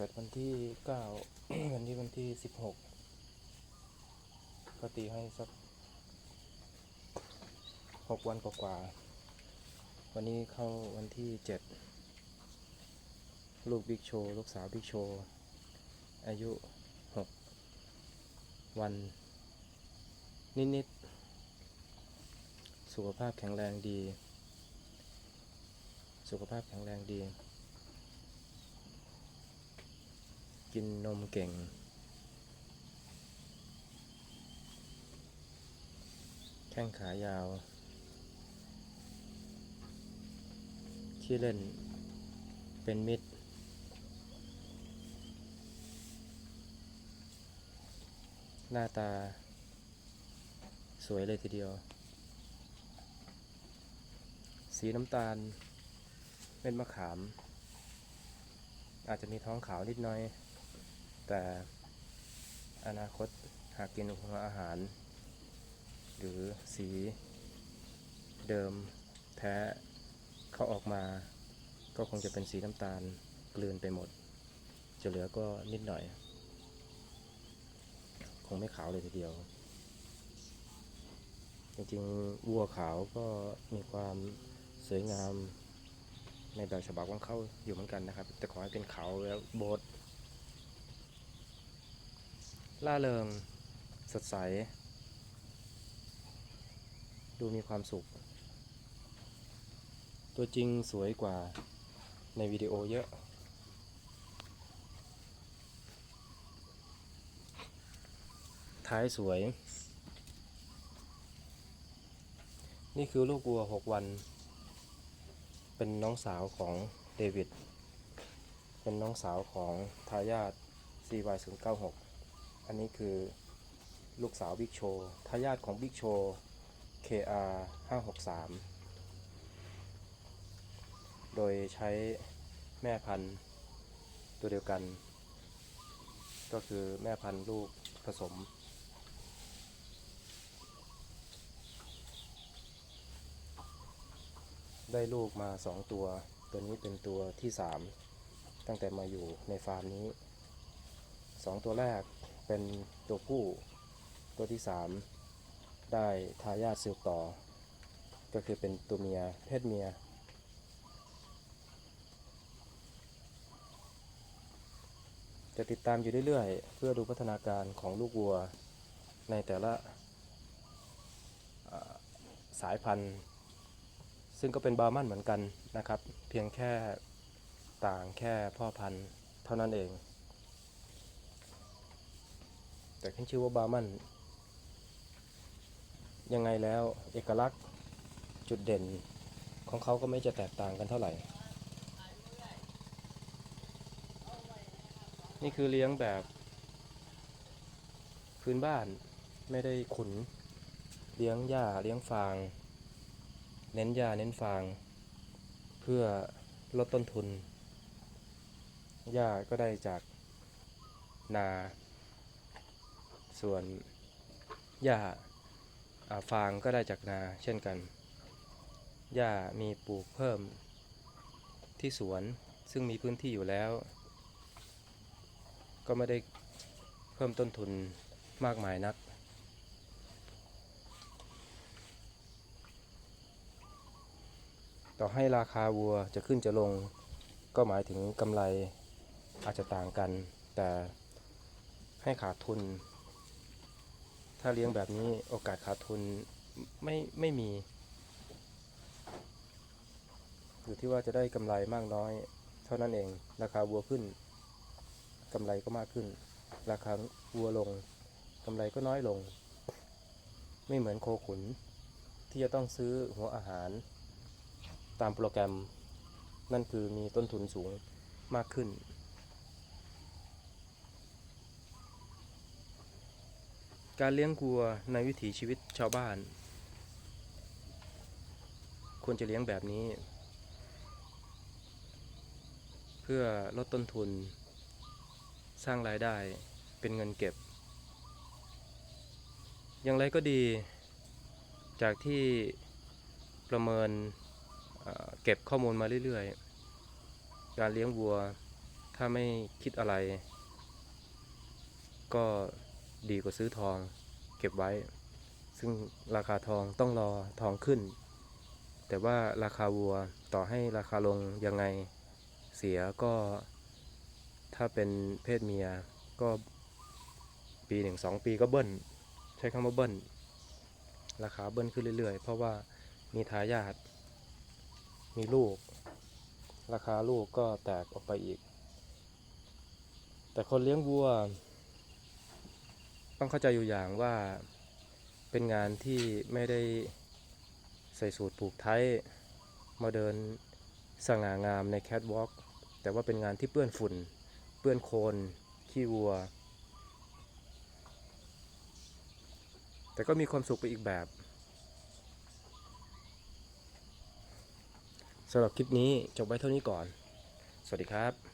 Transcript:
กิดวันที่เก้าวันนี้วันที่สิบหกก็ตีให้สักหกวันกว่าๆวันนี้เข้าวันที่เจ็ดลูกบิ๊กโชว์ลูกสาวบิ๊กโชว์อายุหกวัน นิดๆ สุขภาพแข็งแรงดี สุขภาพแข็งแรงดี กินนมเก่ง แข้งขายาว ขี้เล่น เป็นมิตร หน้าตา สวยเลยทีเดียว สีน้ำตาล เป็นมะขามอาจจะมีท้องขาวนิดหน่อย แต่อนาคตหากกินหัวอาหาร หรือสีเดิมแท้เขาออกมา ก็คงจะเป็นสีน้ำตาลกลืนไปหมด จะเหลือก็นิดหน่อย คงไม่ขาวเลยทีเดียว จริงๆวัวขาวก็มีความสวยงามในแบบฉบับของเขาอยู่เหมือนกันนะครับ แต่ขอให้เป็นขาวแล้วโบด ล่าเริง สดใส ดูมีความสุข ตัวจริงสวยกว่าในวิดีโอเยอะท้ายสวย นี่คือลูกวัว6วัน เป็นน้องสาวของเดวิด เป็นน้องสาวของทายาท CY096 อันนี้คือลูกสาวบิ๊กโชว์ทายาทของบิ๊กโชว์ KR 563 โดยใช้แม่พันธุ์ตัวเดียวกัน ก็คือแม่พันธุ์ลูกผสม ได้ลูกมาสองตัว ตัวนี้เป็นตัวที่สามตั้งแต่มาอยู่ในฟาร์มนี้สองตัวแรก เป็นตัวผู้ตัวที่สามได้ทายาทสืบต่อ ก็คือเป็นตัวเมียเพศเมีย จะติดตามอยู่เรื่อยๆ เพื่อดูพัฒนาการของลูกวัวในแต่ละสายพันธุ์ ซึ่งก็เป็นบาร์มันเหมือนกันนะครับ เพียงแค่ต่างแค่พ่อพันธุ์เท่านั้นเอง แต่ขึ้นชื่อว่าบาร์มัน ยังไงแล้วเอกลักษณ์จุดเด่นของเขาก็ไม่จะแตกต่างกันเท่าไหร่ นี่คือเลี้ยงแบบ พื้นบ้านไม่ได้ขุน เลี้ยงหญ้าเลี้ยงฟาง เน้นยาเน้นฟาง เพื่อลดต้นทุนหญ้าก็ได้จากนา ส่วนหญ้าฟางก็ได้จากนาเช่นกันหญ้ามีปลูกเพิ่มที่สวนซึ่งมีพื้นที่อยู่แล้ว ก็ไม่ได้เพิ่มต้นทุนมากมายนัก ต่อให้ราคาวัวจะขึ้นจะลง ก็หมายถึงกำไรอาจจะต่างกัน แต่ให้ขาดทุน ถ้าเลี้ยงแบบนี้โอกาสขาดทุนไม่ไม่มี อยู่ที่ว่าจะได้กำไรมากน้อย เท่านั้นเอง ราคาวัวขึ้นกำไรก็มากขึ้น ราคาวัวลงกำไรก็น้อยลง ไม่เหมือนโคขุน ที่จะต้องซื้อหัวอาหาร ตามโปรแกรม นั่นคือมีต้นทุนสูงมากขึ้น การเลี้ยงวัวในวิถีชีวิตชาวบ้าน ควรจะเลี้ยงแบบนี้ เพื่อลดต้นทุน สร้างรายได้เป็นเงินเก็บ อย่างไรก็ดี จากที่ประเมินเเก็บข้อมูลมาเรื่อยๆ การเลี้ยงวัวถ้าไม่คิดอะไร ก็ ดีกว่าซื้อทองเก็บไว้ ซึ่งราคาทองต้องรอทองขึ้น แต่ว่าราคาวัวต่อให้ราคาลงยังไงเสียก็ ถ้าเป็นเพศเมียก็ปีหนึ่งสองปีก็เบิ้ลใช้คำว่าเบิ้ลราคาเบิ้ลขึ้นเรื่อยๆ เพราะว่ามีทายาทมีลูก ราคาลูกก็แตกออกไปอีก แต่คนเลี้ยงวัว ต้องเข้าใจอยู่อย่างว่าเป็นงานที่ไม่ได้ใส่สูตรผูกไทยมาเดินสง่างามในแคทวอล์กแต่ว่าเป็นงานที่เปื้อนฝุ่น เปื้อนโคลนขี้วัว แต่ก็มีความสุขไปอีกแบบสำหรับคลิปนี้จบไว้เท่านี้ก่อน สวัสดีครับ